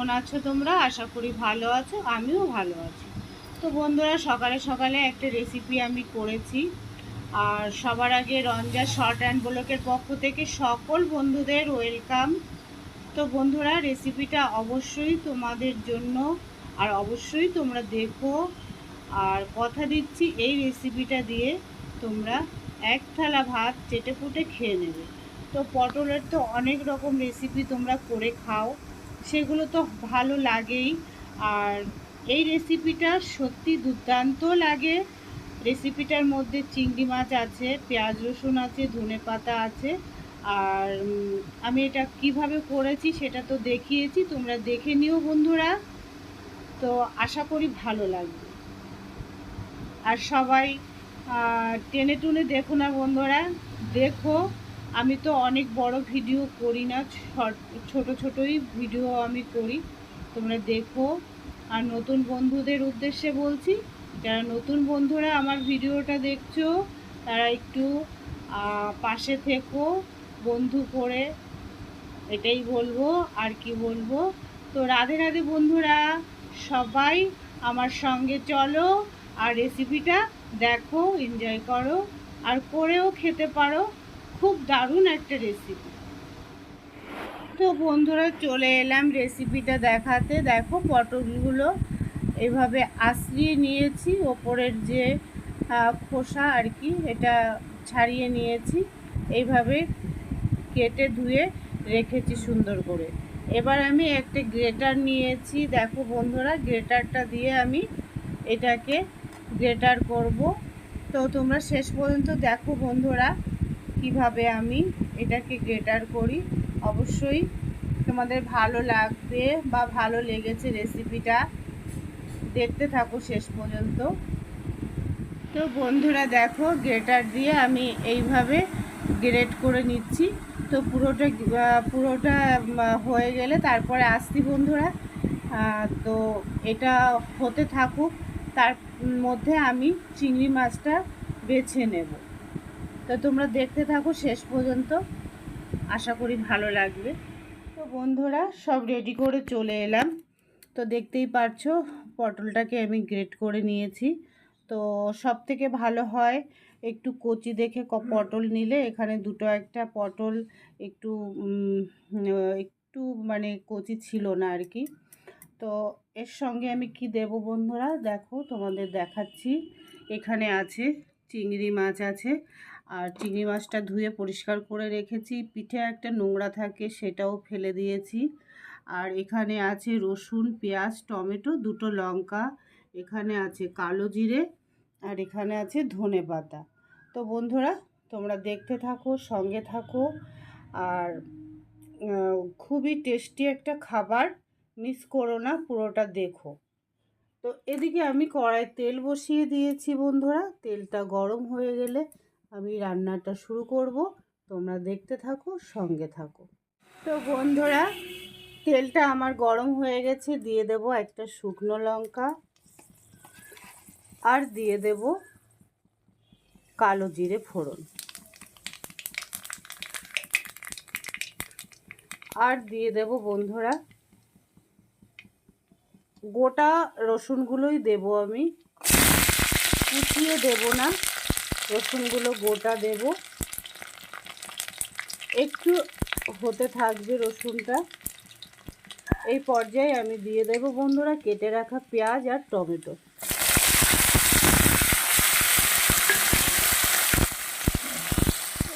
কেমন আছো তোমরা? আশা করি ভালো আছো, আমিও ভালো আছি। তো বন্ধুরা, সকালে সকালে একটা রেসিপি আমি করেছি। আর সবার আগে রঞ্জা শর্ট অ্যান্ড ব্লকের পক্ষ থেকে সকল বন্ধুদের ওয়েলকাম তো বন্ধুরা রেসিপিটা অবশ্যই তোমাদের জন্য আর অবশ্যই তোমরা দেখো। আর কথা দিচ্ছি, এই রেসিপিটা দিয়ে তোমরা এক থালা ভাত চেটে পুটে খেয়ে নেবে। তো পটলের তো অনেক রকম রেসিপি তোমরা করে খাও। সেগুলো তো ভালো লাগেই। আর এই রেসিপিটা সত্যি দুর্দান্ত লাগে। রেসিপিটার মধ্যে চিংড়ি মাছ আছে, পেঁয়াজ রসুন আছে, ধনে পাতা আছে। আর আমি এটা কীভাবে করেছি সেটা তো দেখিয়েছি, তোমরা দেখে নিও বন্ধুরা। তো আশা করি ভালো লাগবে। আর সবাই টেনে টুনে দেখো না বন্ধুরা, দেখো। আমি তো অনেক বড় ভিডিও করি না, ছোট ছোটই ভিডিও আমি করি। তোমরা দেখো। আর নতুন বন্ধুদের উদ্দেশ্যে বলছি, যারা নতুন বন্ধুরা আমার ভিডিওটা দেখছ, তারা একটু পাশে থেকো, বন্ধু করে। এটাই বলব, আর কি বলব। তো রাধে রাধে বন্ধুরা, সবাই আমার সঙ্গে চলো, আর রেসিপিটা দেখো এনজয় করো, আর করেও খেতে পারো। খুব দারুণ একটা রেসিপি তো বন্ধুরা, চলে এলাম রেসিপিটা দেখাতে। দেখো পটলগুলো এভাবে আশ্রিয়ে নিয়েছি। ওপরের যে খোসা আর কি, এটা ছাড়িয়ে নিয়েছি। এইভাবে কেটে ধুয়ে রেখেছি সুন্দর করে। এবার আমি একটা গ্রেটার নিয়েছি। দেখো বন্ধুরা, গ্রেটারটা দিয়ে আমি এটাকে গ্রেটার করব। তো তোমরা শেষ পর্যন্ত দেখো বন্ধুরা। কীভাবে আমি এটাকে গ্রেটার করি, অবশ্যই তোমাদের ভালো লাগবে বা ভালো লেগেছে রেসিপিটা দেখতে থাকো শেষ পর্যন্ত। তো বন্ধুরা দেখো, গ্রেটার দিয়ে আমি এইভাবে গ্রেট করে নিচ্ছি। তো পুরোটা পুরোটা হয়ে গেলে তারপরে আসছি বন্ধুরা। তো এটা হতে থাকুক, তার মধ্যে আমি চিংড়ি মাছটা বেছে নেব। তো তোমরা দেখতে থাকো শেষ পর্যন্ত। আশা করি ভালো লাগবে। তো বন্ধুরা, সব রেডি করে চলে এলাম। তো দেখতেই পারছ, পটলটাকে আমি গ্রেট করে নিয়েছি। তো সব থেকে ভালো হয় একটু কচি দেখে পটল নিলে। এখানে দুটো একটা পটল একটু একটু মানে কচি ছিল না আর কি। তো এর সঙ্গে আমি কি দেব বন্ধুরা? দেখো তোমাদের দেখাচ্ছি। এখানে আছে, চিংড়ি মাছ আছে। আর চিংড়ি মাছটা ধুয়ে পরিষ্কার করে রেখেছি। পিঠে একটা নোংরা থাকে সেটাও ফেলে দিয়েছি। আর এখানে আছে রসুন, পেঁয়াজ, টমেটো, দুটো লঙ্কা, এখানে আছে কালো জিরে, আর এখানে আছে ধনে পাতা। তো বন্ধুরা, তোমরা দেখতে থাকো, সঙ্গে থাকো। আর খুবই টেস্টি একটা খাবার। মিস করো না, পুরোটা দেখো। তো এদিকে আমি কড়াই তেল বসিয়ে দিয়েছি বন্ধুরা। তেলটা গরম হয়ে গেলে আমি রান্নাটা শুরু করব। তোমরা দেখতে থাকো, সঙ্গে থাকো। তো বন্ধুরা, তেলটা আমার গরম হয়ে গেছে, দিয়ে দেব একটা শুকনো লঙ্কা আর দিয়ে দেব কালো জিরে ফোড়ন। আর দিয়ে দেব বন্ধুরা, গোটা রসুনগুলোই দেব আমি। কুচিয়ে দেব না। রসুনগুলো গোটা দেব। একটু হতে থাকবে রসুনটা। এই পর্যায়ে আমি দিয়ে দেব বন্ধুরা কেটে রাখা পেঁয়াজ আর টমেটো।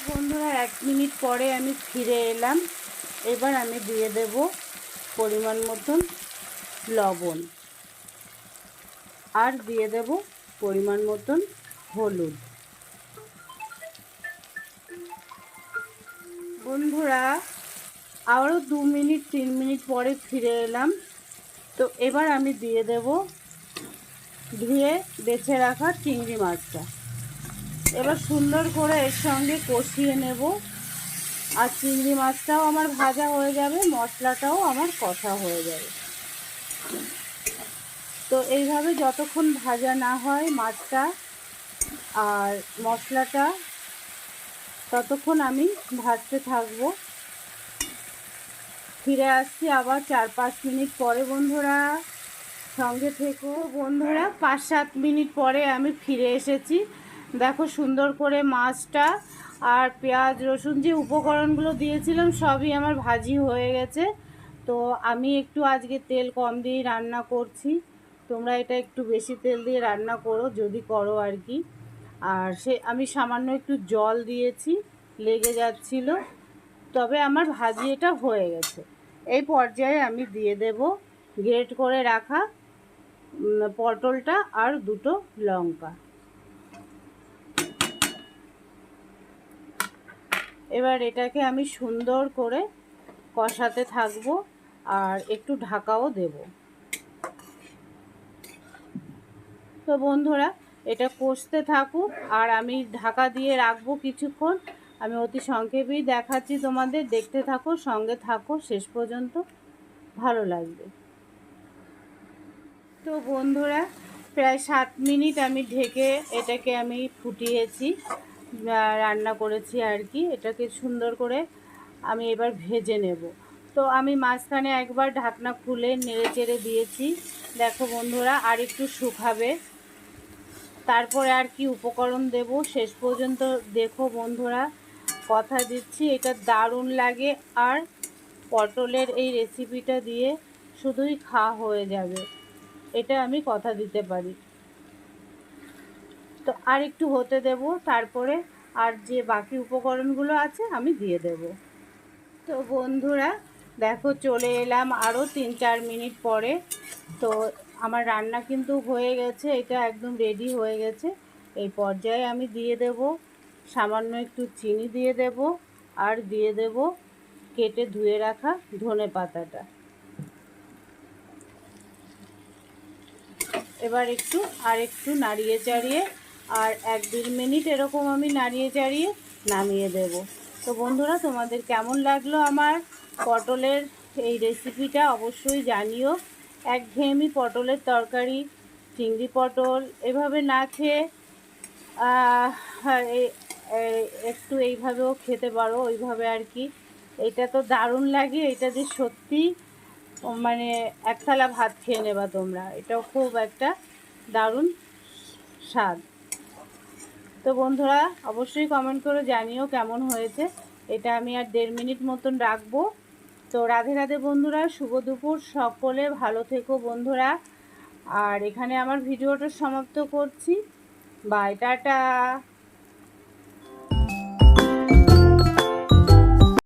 বন্ধুরা, এক মিনিট পরে আমি ফিরে এলাম। এবার আমি দিয়ে দেব পরিমাণ মতন লবণ। আর দিয়ে দেব পরিমাণ মতন হলুদ। বন্ধুরা আরও দু মিনিট, তিন মিনিট পরে ফিরে এলাম। তো এবার আমি দিয়ে দেব, ধুয়ে বেছে রাখা চিংড়ি মাছটা। এবার সুন্দর করে এর সঙ্গে কষিয়ে নেব। আর চিংড়ি মাছটাও আমার ভাজা হয়ে যাবে, মশলাটাও আমার কষা হয়ে যাবে। তো এইভাবে যতক্ষণ ভাজা না হয় মাছটা আর মশলাটা ততক্ষণ আমি ভাজতে থাকব। ফিরে আসছি আবার চার পাঁচ মিনিট পরে, বন্ধুরা। সঙ্গে থেকো। বন্ধুরা, পাঁচ সাত মিনিট পরে আমি ফিরে এসেছি। দেখো সুন্দর করে মাছটা আর পেঁয়াজ, রসুন যে উপকরণগুলো দিয়েছিলাম, সবই আমার ভাজি হয়ে গেছে। তো আমি একটু আজকে তেল কম দিয়ে রান্না করছি। তোমরা এটা একটু বেশি তেল দিয়ে রান্না করো, যদি করো আর কি। আর সে, আমি সামান্য একটু জল দিয়েছি, লেগে যাচ্ছিল। তবে আমার ভাজি এটা হয়ে গেছে। এই পর্যায়ে আমি দিয়ে দেব গ্রেট করে রাখা পটলটা আর দুটো লঙ্কা। এবার এটাকে আমি সুন্দর করে কষাতে থাকব আর একটু ঢাকাও দেব। তো বন্ধুরা এটা কষতে থাকুক আর আমি ঢাকা দিয়ে রাখব কিছুক্ষণ। আমি অতি সংক্ষেপেই দেখাচ্ছি তোমাদের। দেখতে থাকো, সঙ্গে থাকো। শেষ পর্যন্ত ভালো লাগবে। তো বন্ধুরা, প্রায় সাত মিনিট আমি ঢেকে এটাকে আমি ফুটিয়েছি রান্না করেছি আর কি। এটাকে সুন্দর করে আমি এবার ভেজে নেব। তো আমি মাঝখানে একবার ঢাকনা খুলে নেড়ে চেড়ে দিয়েছি। দেখো বন্ধুরা, আর একটু শুকাবে। তারপরে আর কি উপকরণ দেব? শেষ পর্যন্ত দেখো বন্ধুরা, কথা দিচ্ছি, এটা দারুণ লাগে। আর পটলের এই রেসিপিটা দিয়ে শুধুই খাওয়া হয়ে যাবে। এটা আমি কথা দিতে পারি। তো আর একটু হতে দেব, তারপরে আর যে বাকি উপকরণগুলো আছে আমি দিয়ে দেব। তো বন্ধুরা, দেখো চলে এলাম আরও তিন চার মিনিট পরে। তো আমার রান্না কিন্তু হয়ে গেছে, এটা একদম রেডি হয়ে গেছে। এই পর্যায়ে আমি দিয়ে দেব, সামান্য একটু চিনি দিয়ে দেব আর দিয়ে দেব কেটে ধুয়ে রাখা ধনে পাতাটা। এবার একটু আর একটু নাড়িয়ে চাড়িয়ে আর এক দেড় মিনিট এরকম আমি নাড়িয়ে চাড়িয়ে নামিয়ে দেব। তো বন্ধুরা, তোমাদের কেমন লাগল আমার পটলের এই রেসিপিটা অবশ্যই জানিও। একঘেয়েমি পটলের তরকারি, চিংড়ি পটল, এভাবে না খেয়ে এ- একটু এইভাবেও খেতে পারো, ওইভাবে আর কি। এটা তো দারুণ লাগে, এটা যে সত্যি মানে এক থালা ভাত খেয়ে নেবা তোমরা। এটাও খুব একটা দারুণ স্বাদ। তো বন্ধুরা, অবশ্যই কমেন্ট করে জানিও কেমন হয়েছে। এটা আমি আর দেড় মিনিট মতন রাখব। তো রাধে রাধে বন্ধুরা, শুভ দুপুর, সকলে ভালো থেকো বন্ধুরা। আর এখানে আমার ভিডিওটা সমাপ্ত করছি। Bye, tata.